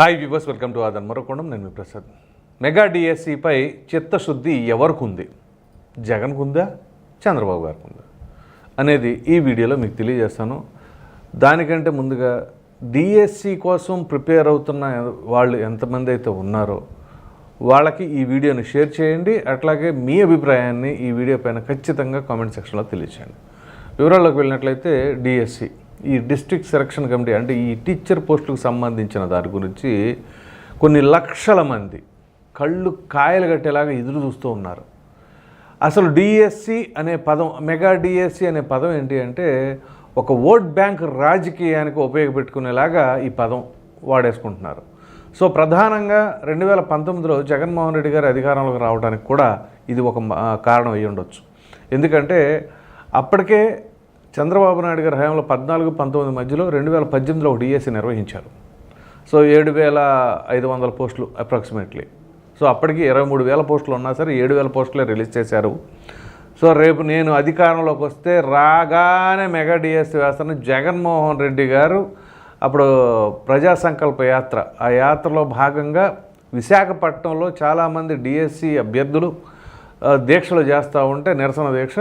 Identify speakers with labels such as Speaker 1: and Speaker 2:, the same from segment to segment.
Speaker 1: Hi viewers welcome to ఆదన్ మరొకొండం నేను మీ ప్రసాద్. మెగా డిఎస్సిపై చిత్తశుద్ధి ఎవరికి ఉంది జగన్కు ఉందా చంద్రబాబు గారికి ఉందా అనేది ఈ వీడియోలో మీకు తెలియజేస్తాను. దానికంటే ముందుగా డిఎస్సి కోసం ప్రిపేర్ అవుతున్న వాళ్ళు ఎంతమంది అయితే ఉన్నారో వాళ్ళకి ఈ వీడియోని షేర్ చేయండి. అట్లాగే మీ అభిప్రాయాన్ని ఈ వీడియో పైన ఖచ్చితంగా కామెంట్ సెక్షన్లో తెలియచేయండి. వివరాల్లోకి వెళ్ళినట్లయితే డిఎస్సి ఈ డిస్ట్రిక్ట్ సెలక్షన్ కమిటీ అంటే ఈ టీచర్ పోస్టులకు సంబంధించిన దాని గురించి కొన్ని లక్షల మంది కళ్ళు కాయలు కట్టేలాగా ఎదురు చూస్తూ ఉన్నారు. అసలు డిఎస్సి అనే పదం మెగా డిఎస్సి అనే పదం ఏంటి అంటే ఒక ఓట్ బ్యాంక్ రాజకీయానికి ఉపయోగపెట్టుకునేలాగా ఈ పదం వాడేసుకుంటున్నారు. సో ప్రధానంగా రెండు వేల పంతొమ్మిదిలో జగన్మోహన్ రెడ్డి గారు అధికారంలోకి రావడానికి కూడా ఇది ఒక కారణం అయ్యి ఉండొచ్చు ఎందుకంటే అప్పటికే చంద్రబాబు నాయుడు గారి హయాంలో పద్నాలుగు పంతొమ్మిది మధ్యలో రెండు వేల పద్దెనిమిదిలో ఒక డిఎస్సి నిర్వహించారు. సో ఏడు వేల ఐదు వందల పోస్టులు అప్రాక్సిమేట్లీ. సో అప్పటికి ఇరవై మూడు వేల పోస్టులు ఉన్నా సరే ఏడు వేల పోస్టులే రిలీజ్ చేశారు. సో రేపు నేను అధికారంలోకి వస్తే రాగానే మెగా డిఎస్సి వేస్తాను జగన్మోహన్ రెడ్డి గారు. అప్పుడు ప్రజా సంకల్ప యాత్ర. ఆ యాత్రలో భాగంగా విశాఖపట్నంలో చాలామంది డిఎస్సి అభ్యర్థులు దీక్షలు చేస్తూ ఉంటే నిరసన దీక్ష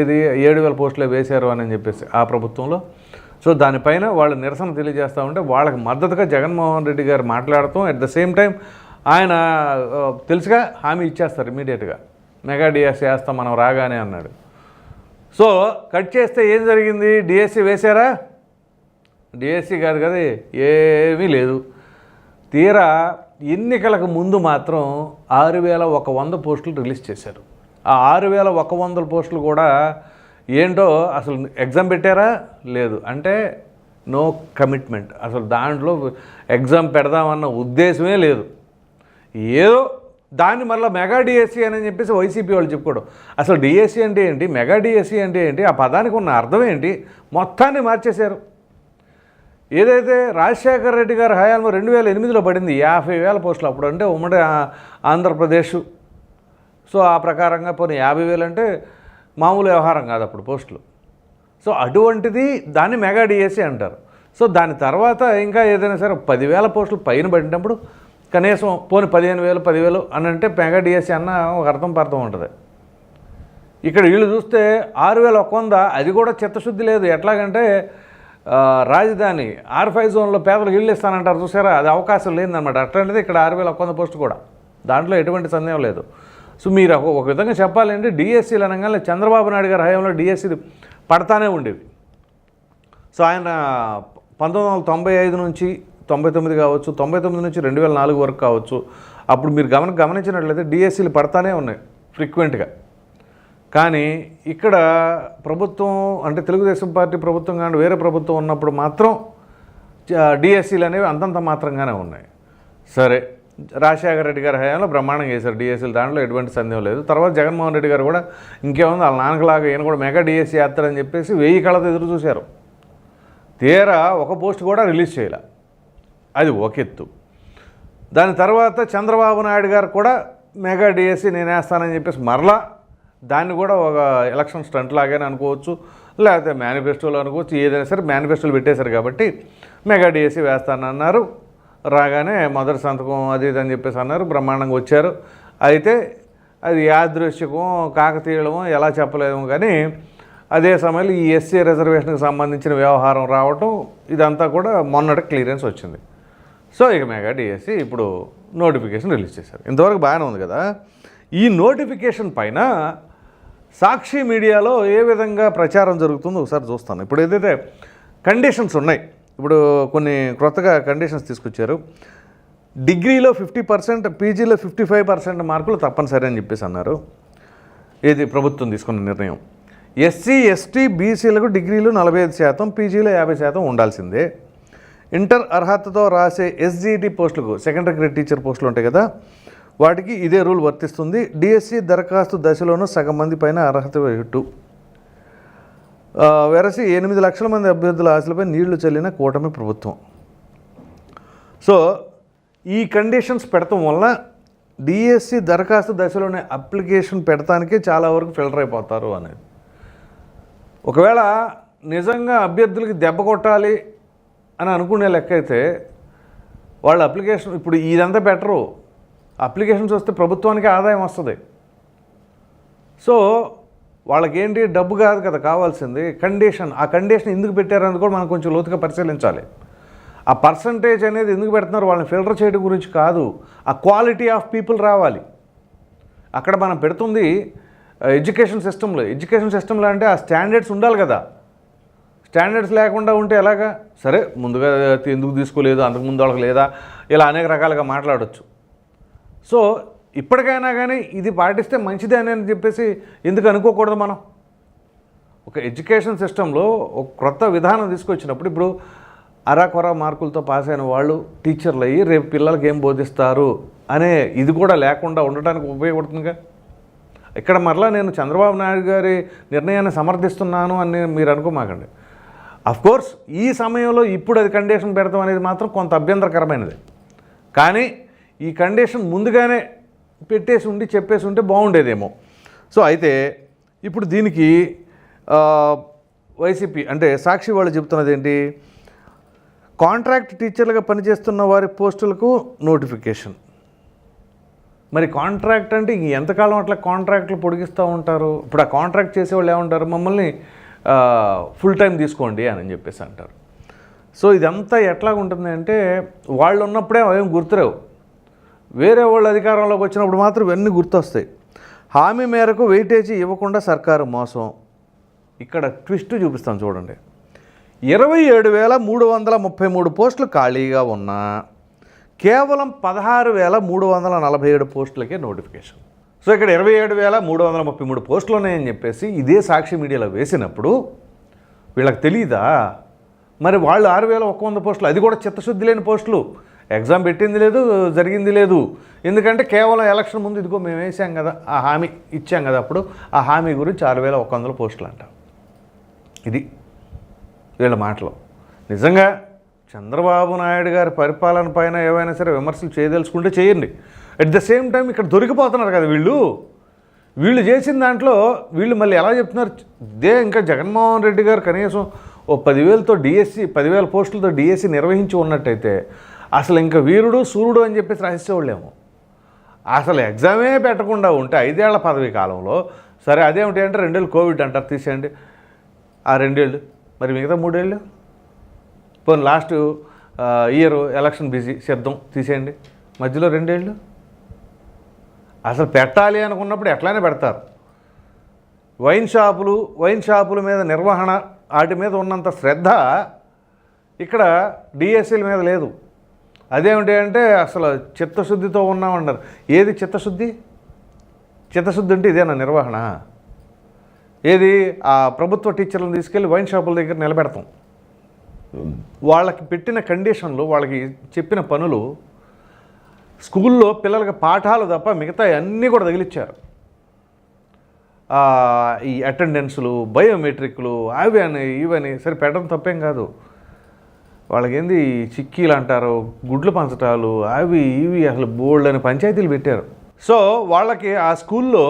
Speaker 1: ఇది ఏడు వేల పోస్టులే వేశారు అని చెప్పేసి ఆ ప్రభుత్వంలో. సో దానిపైన వాళ్ళు నిరసన తెలియజేస్తూ ఉంటే వాళ్ళకి మద్దతుగా జగన్మోహన్ రెడ్డి గారు మాట్లాడతాం అట్ ద సేమ్ టైం ఆయన తెలుసుగా హామీ ఇచ్చేస్తారు ఇమీడియట్గా. మెగా డిఎస్సీ వేస్తాం మనం రాగానే అన్నాడు. సో కట్ చేస్తే ఏం జరిగింది? డిఎస్సి వేశారా? డిఎస్సి కాదు కదా ఏమీ లేదు. తీరా ఎన్నికలకు ముందు మాత్రం ఆరు వేల ఒక వంద పోస్టులు రిలీజ్ చేశారు. ఆ ఆరు వేల ఒక వందల పోస్టులు కూడా ఏంటో అసలు ఎగ్జామ్ పెట్టారా? లేదు. అంటే నో కమిట్మెంట్. అసలు దాంట్లో ఎగ్జామ్ పెడదామన్న ఉద్దేశమే లేదు. ఏదో దాన్ని మళ్ళీ మెగా డిఎస్సి అని చెప్పేసి వైసీపీ వాళ్ళు చెప్పుకోవడం. అసలు డిఎస్సి అంటే ఏంటి? మెగా డిఎస్సి అంటే ఏంటి? ఆ పదానికి ఉన్న అర్థం ఏంటి? మొత్తాన్ని మార్చేశారు. ఏదైతే రాజశేఖర రెడ్డి గారి హయాంలో రెండు వేల ఎనిమిదిలో పడింది యాభై వేల పోస్టులు అప్పుడు అంటే ఉమ్మడి ఆంధ్రప్రదేశు ఆంధ్రప్రదేశ్. సో ఆ ప్రకారంగా పోనీ యాభై వేలు అంటే మామూలు వ్యవహారం కాదు అప్పుడు పోస్టులు. సో అటువంటిది దాన్ని మెగా డిఎస్సి అంటారు. సో దాని తర్వాత ఇంకా ఏదైనా సరే పదివేల పోస్టులు పైన పడినప్పుడు కనీసం పోనీ పదిహేను వేలు పదివేలు అని అంటే మెగా డిఎస్సి అన్న ఒక అర్థం పర్థం ఉంటుంది. ఇక్కడ వీళ్ళు చూస్తే ఆరు వేల ఒక్క వంద అది కూడా చిత్తశుద్ధి లేదు. ఎట్లాగంటే రాజధాని ఆర్ఫై జోన్లో పేదలకు ఇల్లు ఇస్తానంటారు చూసారా? అది అవకాశం లేదన్నమాట. అట్లాంటిది ఇక్కడ ఆరు వేల ఒక్క పోస్ట్ కూడా. దాంట్లో ఎటువంటి సందేహం లేదు. సో మీరు ఒక- ఒక విధంగా చెప్పాలంటే డిఎస్సీలు అనగానే చంద్రబాబు నాయుడు గారి హయాంలో డిఎస్సీలు పడతానే ఉండేవి. సో ఆయన పంతొమ్మిది వందల తొంభై ఐదు నుంచి తొంభై తొమ్మిది కావచ్చు తొంభై తొమ్మిది నుంచి రెండు వేల నాలుగు వరకు కావచ్చు. అప్పుడు మీరు గమన గమనించినట్లయితే డిఎస్సీలు పడతానే ఉన్నాయి ఫ్రీక్వెంట్గా. కానీ ఇక్కడ ప్రభుత్వం అంటే తెలుగుదేశం పార్టీ ప్రభుత్వం కానీ వేరే ప్రభుత్వం ఉన్నప్పుడు మాత్రం డిఎస్సీలు అనేవి అంతంత మాత్రంగానే ఉన్నాయి. సరే రాజశేఖర రెడ్డి గారి హయాంలో బ్రహ్మాండంగా చేశారు. డిఎస్సీలు దాంట్లో ఎటువంటి సందేహం లేదు. తర్వాత జగన్మోహన్ రెడ్డి గారు కూడా ఇంకేముంది వాళ్ళ నాన్నకలాగా ఈయన కూడా మెగా డిఎస్సీ అని చెప్పేసి వెయ్యి కళ్ళతో ఎదురు చూశారు. తీరా ఒక పోస్ట్ కూడా రిలీజ్ చేయాల. అది ఒకెత్తు దాని తర్వాత చంద్రబాబు నాయుడు గారు కూడా మెగా డిఎస్సీ నేను వేస్తానని చెప్పేసి మరలా దాన్ని కూడా ఒక ఎలక్షన్ స్టంట్ లాగానే అనుకోవచ్చు లేకపోతే మేనిఫెస్టోలు అనుకోవచ్చు ఏదైనా సరే మేనిఫెస్టోలు పెట్టేశారు కాబట్టి మెగా డిఎస్సి వేస్తానన్నారు రాగానే మొదటి సంతకం అది ఇది అని చెప్పేసి అన్నారు బ్రహ్మాండంగా వచ్చారు. అయితే అది యాదృశ్యకం కాకతీయడమో ఎలా చెప్పలేము కానీ అదే సమయంలో ఈ ఎస్సీ రిజర్వేషన్కి సంబంధించిన వ్యవహారం రావటం ఇదంతా కూడా మొన్నటి క్లియరెన్స్ వచ్చింది. సో ఇక మెగా డిఎస్సి ఇప్పుడు నోటిఫికేషన్ రిలీజ్ చేశారు. ఇంతవరకు బాగానే ఉంది కదా? ఈ నోటిఫికేషన్ పైన సాక్షి మీడియాలో ఏ విధంగా ప్రచారం జరుగుతుందో ఒకసారి చూస్తాను. ఇప్పుడు ఏదైతే కండిషన్స్ ఉన్నాయి ఇప్పుడు కొన్ని క్రొత్తగా కండిషన్స్ తీసుకొచ్చారు. డిగ్రీలో ఫిఫ్టీ పర్సెంట్ పీజీలో ఫిఫ్టీ ఫైవ్ పర్సెంట్ మార్కులు తప్పనిసరి అని చెప్పేసి అన్నారు. ఇది ప్రభుత్వం తీసుకున్న నిర్ణయం. ఎస్సీ ఎస్టీ బీసీలకు డిగ్రీలు నలభై ఐదు శాతం పీజీలో యాభై శాతం ఉండాల్సిందే. ఇంటర్ అర్హతతో రాసే ఎస్జీటీ పోస్టులకు సెకండరీ గ్రేడ్ టీచర్ పోస్టులు ఉంటాయి కదా వాటికి ఇదే రూల్ వర్తిస్తుంది. డిఎస్సి దరఖాస్తు దశలోనూ సగం మంది పైన అర్హత వేయుట్టు. వెరసి ఎనిమిది లక్షల మంది అభ్యర్థుల ఆశలపై నీళ్ళు చల్లిన కూటమి ప్రభుత్వం. సో ఈ కండిషన్స్ పెడటం వల్ల డిఎస్సి దరఖాస్తు దశలోనే అప్లికేషన్ పెడతానికే చాలా వరకు ఫిల్టర్ అయిపోతారు అనేది. ఒకవేళ నిజంగా అభ్యర్థులకి దెబ్బ కొట్టాలి అని అనుకునే లెక్క అయితే వాళ్ళ అప్లికేషన్ ఇప్పుడు ఇదంతా బెటరు. అప్లికేషన్స్ వస్తే ప్రభుత్వానికి ఆదాయం వస్తుంది. సో వాళ్ళకి ఏంటి డబ్బు కాదు కదా కావాల్సింది. కండిషన్. ఆ కండిషన్ ఎందుకు పెట్టారని కూడా మనం కొంచెం లోతుగా పరిశీలించాలి. ఆ పర్సంటేజ్ అనేది ఎందుకు పెడుతున్నారు? వాళ్ళని ఫిల్టర్ చేయడం గురించి కాదు. ఆ క్వాలిటీ ఆఫ్ పీపుల్ రావాలి. అక్కడ మనం పెడుతుంది ఎడ్యుకేషన్ సిస్టంలో. ఎడ్యుకేషన్ సిస్టంలో అంటే ఆ స్టాండర్డ్స్ ఉండాలి కదా. స్టాండర్డ్స్ లేకుండా ఉంటే ఎలాగా? సరే ముందుగా ఎందుకు తీసుకోలేదు? అంతకుముందు వాళ్ళకి లేదా? ఇలా అనేక రకాలుగా మాట్లాడవచ్చు సో ఇప్పటికైనా కానీ ఇది పాటిస్తే మంచిదే అని చెప్పేసి ఎందుకు అనుకోకూడదు మనం? ఒక ఎడ్యుకేషన్ సిస్టంలో ఒక క్రొత్త విధానం తీసుకొచ్చినప్పుడు ఇప్పుడు అరాకొరా మార్కులతో పాస్ అయిన వాళ్ళు టీచర్లు అయ్యి రేపు పిల్లలకి ఏం బోధిస్తారు అనే ఇది కూడా లేకుండా ఉండటానికి ఉపయోగపడుతుందిగా? ఇక్కడ మరలా నేను చంద్రబాబు నాయుడు గారి నిర్ణయాన్ని సమర్థిస్తున్నాను అని మీరు అనుకోమాకండి. కోర్స్ ఈ సమయంలో ఇప్పుడు అది కండిషన్ పెడతాం అనేది మాత్రం కొంత అభ్యంతరకరమైనది. కానీ ఈ కండిషన్ ముందుగానే పెట్టేసి ఉండి చెప్పేసి ఉంటే బాగుండేదేమో. సో అయితే ఇప్పుడు దీనికి వైసీపీ అంటే సాక్షి వాళ్ళు చెబుతున్నది ఏంటి కాంట్రాక్ట్ టీచర్లుగా పనిచేస్తున్న వారి పోస్టులకు నోటిఫికేషన్. మరి కాంట్రాక్ట్ అంటే ఇంక ఎంతకాలం అట్లా కాంట్రాక్ట్లు పొడిగిస్తూ ఉంటారు? ఇప్పుడు ఆ కాంట్రాక్ట్ చేసేవాళ్ళు ఏమంటారు? మమ్మల్ని ఫుల్ టైం తీసుకోండి అని చెప్పేసి అంటారు. సో ఇదంతా ఎట్లా ఉంటుంది అంటే వాళ్ళు ఉన్నప్పుడే అవేం గుర్తురావు. వేరే వాళ్ళు అధికారంలోకి వచ్చినప్పుడు మాత్రం ఇవన్నీ గుర్తొస్తాయి. హామీ మేరకు వెయిటేజీ ఇవ్వకుండా సర్కారు మోసం. ఇక్కడ ట్విస్ట్ చూపిస్తాను చూడండి. ఇరవై ఏడు వేల మూడు వందల ముప్పై మూడు పోస్టులు ఖాళీగా ఉన్నా కేవలం పదహారు వేల మూడు వందల నలభై ఏడు పోస్టులకే నోటిఫికేషన్. సో ఇక్కడ ఇరవై ఏడు వేల మూడు వందల ముప్పై మూడు పోస్టులు ఉన్నాయని చెప్పేసి ఇదే సాక్షి మీడియాలో వేసినప్పుడు వీళ్ళకి తెలియదా మరి వాళ్ళు ఆరు వేల ఒక్క వంద పోస్టులు అది కూడా చిత్తశుద్ధి లేని పోస్టులు. ఎగ్జామ్ పెట్టింది లేదు జరిగింది లేదు. ఎందుకంటే కేవలం ఎలక్షన్ ముందు ఇదిగో మేము వేసాం కదా ఆ హామీ ఇచ్చాం కదా అప్పుడు ఆ హామీ గురించి ఆరు వేల ఒక వందల పోస్టులు అంట. ఇది వీళ్ళ మాటలు. నిజంగా చంద్రబాబు నాయుడు గారి పరిపాలన పైన ఏవైనా సరే విమర్శలు చేయదలుచుకుంటే చేయండి. అట్ ద సేమ్ టైం ఇక్కడ దొరికిపోతున్నారు కదా వీళ్ళు. వీళ్ళు చేసిన దాంట్లో వీళ్ళు మళ్ళీ ఎలా చెప్తున్నారు? ఇదే ఇంకా జగన్మోహన్ రెడ్డి గారు కనీసం ఓ పదివేలతో డిఎస్సి పదివేల పోస్టులతో డిఎస్సి నిర్వహించి ఉన్నట్టయితే అసలు ఇంకా వీరుడు సూర్యుడు అని చెప్పేసి రాసేవాళ్ళేమో అసలు ఎగ్జామే పెట్టకుండా ఉంటే ఐదేళ్ళ పదవి కాలంలో సరే అదేమిటి అంటే రెండేళ్ళు కోవిడ్ అంటారు తీసేయండి. ఆ రెండేళ్ళు మరి మిగతా మూడేళ్ళు? పోనీ లాస్ట్ ఇయర్ ఎలక్షన్ బిజీ సిద్ధం తీసేయండి. మధ్యలో రెండేళ్ళు? అసలు పెట్టాలి అనుకున్నప్పుడు ఎట్లానే పెడతారు. వైన్ షాపులు వైన్ షాపుల మీద నిర్వహణ వాటి మీద ఉన్నంత శ్రద్ధ ఇక్కడ డిఎస్సీల మీద లేదు. అదేమిటి అంటే అసలు చిత్తశుద్ధితో ఉన్నామన్నారు. ఏది చిత్తశుద్ధి? చిత్తశుద్ధి అంటే ఇదేనా నిర్వహణ? ఏది? ఆ ప్రభుత్వ టీచర్లను తీసుకెళ్ళి వైన్ షాపుల దగ్గర నిలబెడతాం. వాళ్ళకి పెట్టిన కండిషన్లు వాళ్ళకి చెప్పిన పనులు స్కూల్లో పిల్లలకి పాఠాలు తప్ప మిగతా అన్నీ కూడా తగిలిచ్చారు. ఈ అటెండెన్స్లు బయోమెట్రిక్లు అవి అని ఇవని సరే పెట్టడం తప్పేం కాదు. వాళ్ళకి ఏంది చిక్కీలు అంటారు గుడ్లు పంచటాలు అవి ఇవి అసలు బోల్డ్ అని పంచాయతీలు పెట్టారు. సో వాళ్ళకి ఆ స్కూల్లో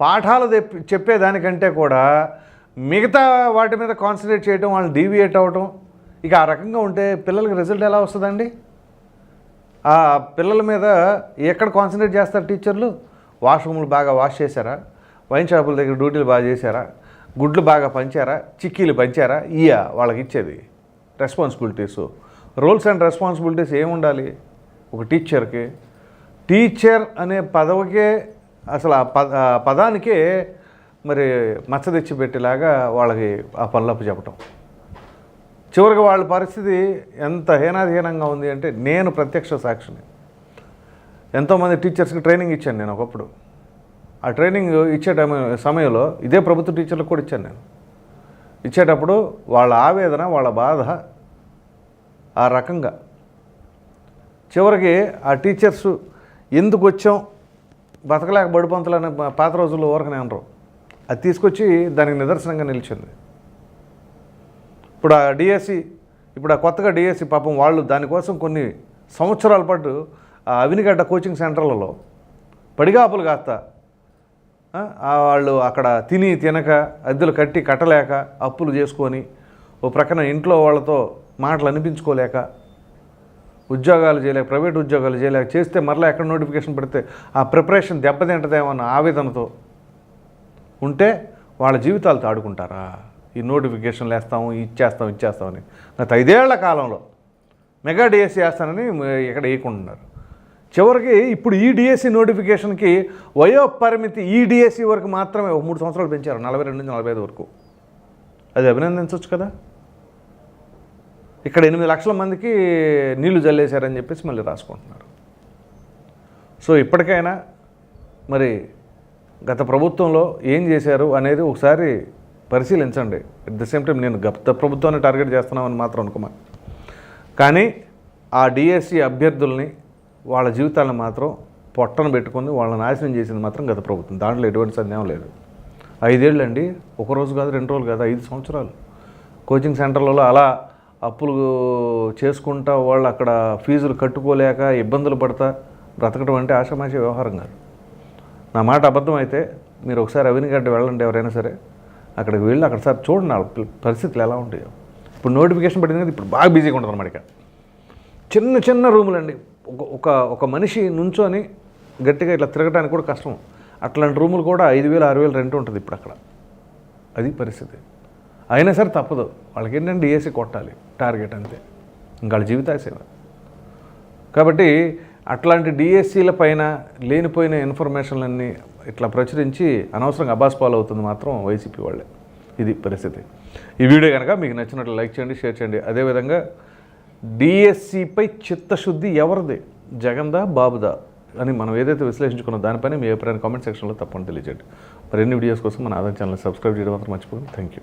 Speaker 1: పాఠాలు తెప్పి చెప్పేదానికంటే కూడా మిగతా వాటి మీద కాన్సన్ట్రేట్ చేయడం వాళ్ళు డీవియేట్ అవ్వటం ఇక ఆ రకంగా ఉంటే పిల్లలకి రిజల్ట్ ఎలా వస్తుందండి? ఆ పిల్లల మీద ఎక్కడ కాన్సన్ట్రేట్ చేస్తారు టీచర్లు? వాష్రూమ్లు బాగా వాష్ చేశారా? వైన్ షాపుల దగ్గర డ్యూటీలు బాగా చేశారా? గుడ్లు బాగా పంచారా? చిక్కీలు పంచారా? ఇయా వాళ్ళకి ఇచ్చేది. రెస్పాన్సిబిలిటీస్ రోల్స్ అండ్ రెస్పాన్సిబిలిటీస్ ఏముండాలి? ఒక టీచర్కి టీచర్ అనే పదవికే అసలు ఆ పద పదానికే మరి మచ్చ తెచ్చి పెట్టేలాగా వాళ్ళకి ఆ పనులప్పు చెప్పటం. చివరికి వాళ్ళ పరిస్థితి ఎంత హీనాధీనంగా ఉంది అంటే నేను ప్రత్యక్ష సాక్షిని. ఎంతోమంది టీచర్స్కి ట్రైనింగ్ ఇచ్చాను నేను ఒకప్పుడు. ఆ ట్రైనింగ్ ఇచ్చే టైం సమయంలో ఇదే ప్రభుత్వ టీచర్లకు కూడా ఇచ్చాను నేను. ఇచ్చేటప్పుడు వాళ్ళ ఆవేదన వాళ్ళ బాధ ఆ రకంగా. చివరికి ఆ టీచర్స్ ఎందుకు వచ్చాం? బతకలేక బడిపంతులని పాత రోజుల్లో ఊరకనే అనరు. అది తీసుకొచ్చి దానికి నిదర్శనంగా నిలిచింది. ఇప్పుడు ఆ డిఎస్సి ఇప్పుడు ఆ కొత్తగా డిఎస్సి పాపం వాళ్ళు దానికోసం కొన్ని సంవత్సరాల పాటు ఆ అవినిగడ్డ కోచింగ్ సెంటర్లలో పడిగాపులు కాస్త వాళ్ళు అక్కడ తిని తినక అద్దెలు కట్టి కట్టలేక అప్పులు చేసుకొని ఓ ప్రక్కన ఇంట్లో వాళ్ళతో మాటలు అనిపించుకోలేక ఉద్యోగాలు చేయలేక ప్రైవేట్ ఉద్యోగాలు చేయలేక చేస్తే మరలా ఎక్కడ నోటిఫికేషన్ పెడితే ఆ ప్రిపరేషన్ దెబ్బతింటదేమన్న ఆవేదనతో ఉంటే వాళ్ళ జీవితాలు తాడుకుంటారా ఈ నోటిఫికేషన్లు వేస్తాము ఇచ్చేస్తాం ఇచ్చేస్తామని. గత ఐదేళ్ళ కాలంలో మెగా డిఎస్సీ వేస్తానని ఇక్కడ ఇక్కడ వేయకుంటున్నారు చివరికి ఇప్పుడు ఈ డిఎస్సి నోటిఫికేషన్కి వయో పరిమితి ఈ డిఎస్సి వరకు మాత్రమే ఒక మూడు సంవత్సరాలు పెంచారు నలభై రెండు నుంచి నలభై ఐదు వరకు. అది అభినందించవచ్చు కదా? ఇక్కడ ఎనిమిది లక్షల మందికి నీళ్ళు జల్లేశారని చెప్పేసి మళ్ళీ రాసుకుంటున్నారు. సో ఇప్పటికైనా మరి గత ప్రభుత్వంలో ఏం చేశారు అనేది ఒకసారి పరిశీలించండి. అట్ ద సేమ్ టైం నేను గత ప్రభుత్వాన్ని టార్గెట్ చేస్తున్నామని మాత్రం అనుకోమా కానీ ఆ డిఎస్సి అభ్యర్థుల్ని వాళ్ళ జీవితాలను మాత్రం పొట్టను పెట్టుకొని వాళ్ళని నాశనం చేసింది మాత్రం గత ప్రభుత్వం. దాంట్లో ఎటువంటి సందేహం లేదు. ఐదేళ్ళు అండి ఒక రోజు కాదు రెండు రోజులు కాదు ఐదు సంవత్సరాలు. కోచింగ్ సెంటర్లలో అలా అప్పులు చేసుకుంటా వాళ్ళు అక్కడ ఫీజులు కట్టుకోలేక ఇబ్బందులు పడతా బ్రతకడం అంటే ఆషామాషి వ్యవహారం కాదు. నా మాట అబద్ధం అయితే మీరు ఒకసారి అవినిగడ్డ వెళ్ళండి ఎవరైనా సరే. అక్కడికి వెళ్ళి అక్కడ సార్ చూడండి వాళ్ళ పరిస్థితులు ఎలా ఉంటాయో. ఇప్పుడు నోటిఫికేషన్ పడింది కదా ఇప్పుడు బాగా బిజీగా ఉంటుంది అన్నమాట ఇక చిన్న చిన్న రూములు అండి ఒక ఒక ఒక మనిషి నుంచొని గట్టిగా ఇట్లా తిరగడానికి కూడా కష్టం. అట్లాంటి రూములు కూడా ఐదు వేలు ఆరు వేలు రెంట్ ఉంటుంది ఇప్పుడు అక్కడ. అది పరిస్థితి. అయినా సరే తప్పదు. వాళ్ళకి ఏంటంటే డిఎస్సి కొట్టాలి. టార్గెట్ అంతే. ఇంకా వాళ్ళ జీవితాశయం. కాబట్టి అట్లాంటి డిఎస్సీల పైన లేనిపోయిన ఇన్ఫర్మేషన్లన్నీ ఇట్లా ప్రచురించి అనవసరంగా అబాస్ పాలు అవుతుంది మాత్రం వైసీపీ వాళ్ళే. ఇది పరిస్థితి. ఈ వీడియో కనుక మీకు నచ్చినట్లు లైక్ చేయండి షేర్ చేయండి. అదేవిధంగా డిఎస్సిపై చిత్తశుద్ధి ఎవరిది? జగన్దా బాబుదా అని మనం ఏదైతే విశ్లేషించుకున్న దానిపైన మీ అభిప్రాయం కామెంట్ సెక్షన్లో తప్పని తెలియజేయండి. మరిన్ని వీడియోస్ కోసం మన ఆదాయం ఛానల్ సబ్స్క్రైబ్ చేయడం మాత్రం మర్చిపోకండి. Thank you